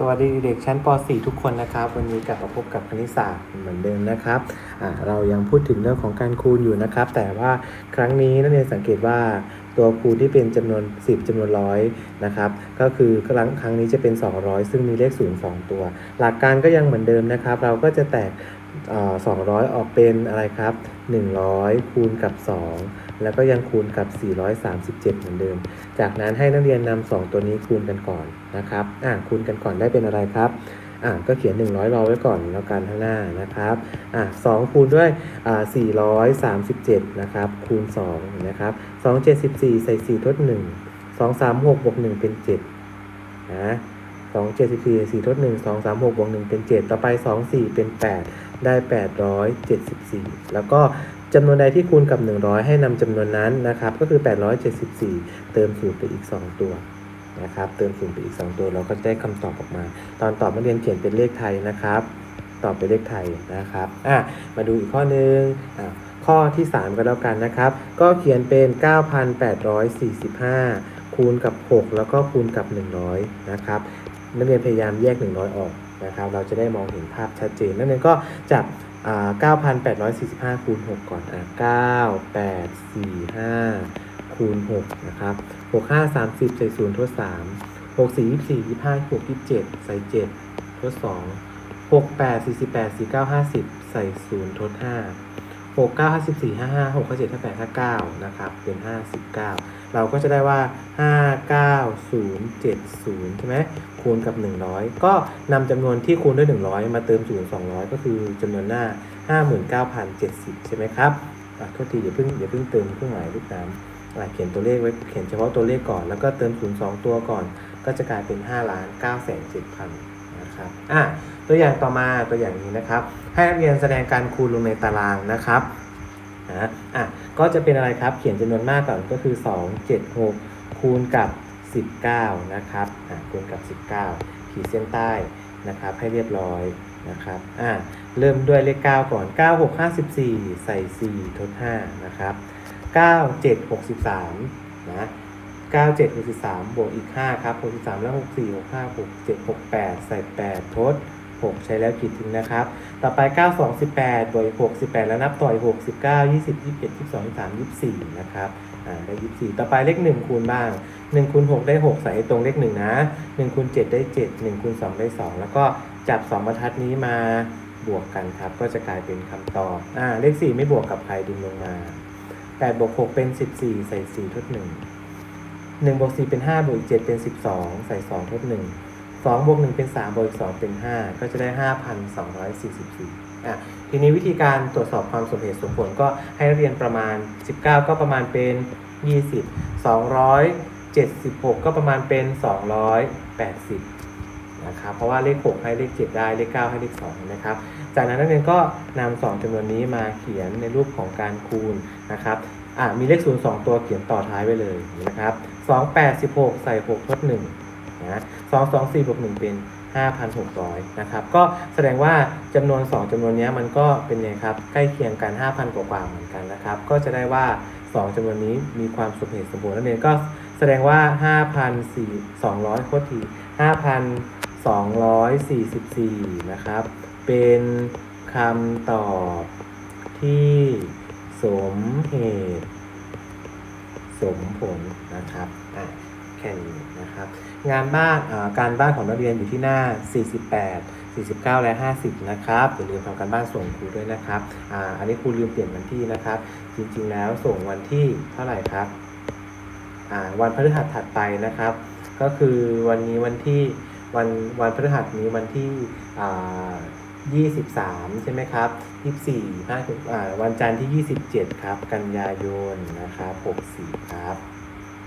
สวัสดีเด็กชั้นป .4 ทุกคนนะครับ วันนี้กลับมาพบกับคณิตศาสตร์เหมือนเดิมนะครับเรายังพูดถึงเรื่องของการคูณอยู่นะครับ แต่ว่าครั้งนี้นักเรียนสังเกตว่าตัวคูณที่เป็นจำนวน 10จำนวนร้อยนะครับก็คือครั้งครั้งนี้จะเป็น 200 ซึ่งมีเลข0 2ตัว หลักการก็ยังเหมือนเดิมนะครับ เราก็จะแตกเอ่อ200 ออกเป็นอะไรครับ 100 คูณกับ 2 แล้วก็ยังคูณกับ 437 เหมือนเดิม จากนั้นให้นักเรียนนำ2ตัวนี้คูณกันก่อนนะครับ อ่าคูณกันก่อนได้เป็นอะไรครับ อ่าก็เขียน 100 รอไว้ก่อนแล้วกันข้างหน้านะครับ อ่า2คูณด้วย อ่า 437 นะครับ คูณ 2 นะครับ 274 ใส่ 4 ทด 1 2 3 6 บวก 1 เป็น 7 นะ2 74 4ทด1 2 3 6บวก1เป็น7ต่อไป2 4เป็น8ได้874แล้วก็ จำนวนใดที่คูณกับ 100 ให้นำจำนวนนั้นนะครับ ก็คือ 874 เติมศูนย์ไปอีก 2 ตัวนะครับ เติมศูนย์ไปอีก 2 ตัวเราก็จะได้คำตอบออกมา ตอนตอบนักเรียนเขียนเป็นเลขไทยนะครับ ตอบเป็นเลขไทยนะครับอะมาดูอีกข้อหนึ่งอะข้อที่ 3 ก็แล้วกันนะครับ ก็เขียนเป็น 9,845 คูณกับ 6 แล้วก็คูณกับ 100 นะครับ นักเรียนพยายามแยก 100 ออก นะครับ เราจะได้มองเห็นภาพชัดเจน นั่นเองก็จาก 9,845 คูณ 6 ก่อน 9845 คูณ 6 นะครับ 6 5 30 ใส่0ทด 3 6 4 24 25 6 27 ใส่ 7 ทด 2 6 8 48 49 50 ใส่ 0 ทด 5 6 9 54 55 6 7 58 59 นะครับ เป็น 59 เราก็จะได้ว่า 59070 ใช่ไหมคูณกับ 100 ก็นำจำนวนที่คูณด้วย 100 มาเติม 0 200 ก็คือจำนวนหน้า 59,070 ใช่ไหมครับโทษทีอย่าเพิ่งอย่าเพิ่งเติมเครื่องหมายลูกน้ำเขียนตัวเลขไว้เขียนเฉพาะตัวเลขก่อน แล้วก็เติม 0 2 ตัวก่อน ก็จะกลายเป็น5ล้าน9แสน7,000 นะครับอะตัวอย่างต่อมาตัวอย่างนี้นะครับ ให้นักเรียนแสดงการคูณลงในตารางนะครับนะอะก็จะเป็นอะไรครับเขียนจำนวนมากก่อนก็คือ 2 7 6 คูณกับ 19 นะครับอะคูณกับ 19 ขีดเส้นใต้นะครับ ให้เรียบร้อยนะครับอะเริ่มด้วยเลข 9 ก่อน 9 6 54 ใส่ 4 ทด 5 นะครับ 9 7 63 นะ 9 7 63บวกอีก 5 ครับ 63 แล้ว 64 65 67 68 ใส่ 8 ทด 6 ใช้แล้วขีดทิ้งนะครับ ต่อไป 9 2 18 บวกอีก 6 18 แล้วนับต่ออีก 6 19 20 21 22 23 24 นะครับได้ 24 ต่อไปเลข 1 คูณบ้าง 1 คูณ 6 ได้ 6 ใส่ตรงเลข 1 นะ 1 คูณ 7 ได้ 7 1 คูณ 2 ได้ 2 แล้วก็จับ 2 บรรทัดนี้มาบวกกันครับ ก็จะกลายเป็นคำตอบ อ่า เลข 4 ไม่บวกกับใครดึงลงมา8บวก6เป็น 14 ใส่ 4 ทด 1 1บวก4เป็น5บวกอีก7เป็น 12 ใส่2ทด1 2บวก1เป็น3บวกอีก2เป็น 5 ก็จะได้ 5,244อะทีนี้วิธีการตรวจสอบความสมเหตุสมผลก็ให้นักเรียนประมาณ 19 ก็ประมาณเป็น 20 276 ก็ประมาณเป็น 280นะครับเพราะว่าเลข 6 ให้เลข 7 ได้เลข 9 ให้เลข2นะครับจากนั้นนักเรียนก็นำ2จำนวนนี้มาเขียนในรูปของการคูณนะครับอะมีเลข 0 2 ตัวเขียนต่อท้ายไว้เลยนะครับ 2 8 16ใส่6ทด1นะ2 2 4บวก1เป็น5,600นะครับ ก็แสดงว่าจำนวน2จำนวนนี้มันก็เป็นไงครับ ใกล้เคียงกัน5,000กว่าๆเหมือนกันนะครับ ก็จะได้ว่า2จำนวนนี้มีความสมเหตุสมผลนั่นเองก็แสดงว่า5,200โคตรที5,244นะครับ เป็นคำตอบที่สมเหตุ สมผลนะครับอะแค่นี้นะครับ งานบ้านการบ้านของนักเรียนอยู่ที่หน้า 48 49 และ 50 นะครับอย่าลืมทำการบ้านส่งครูด้วยนะครับอ่าอันนี้ครูลืมเปลี่ยนวันที่นะครับ จริงๆแล้วส่งวันที่เท่าไหร่ครับอ่าวันพฤหัสถัดไปนะครับ ก็คือวันนี้วันที่วันวันพฤหัสนี้วันที่อ่า 23 ใช่ไหมครับ 24 5อ่วันจันทร์ที่ 27 ครับ กันยายนนะครับ 64 ครับ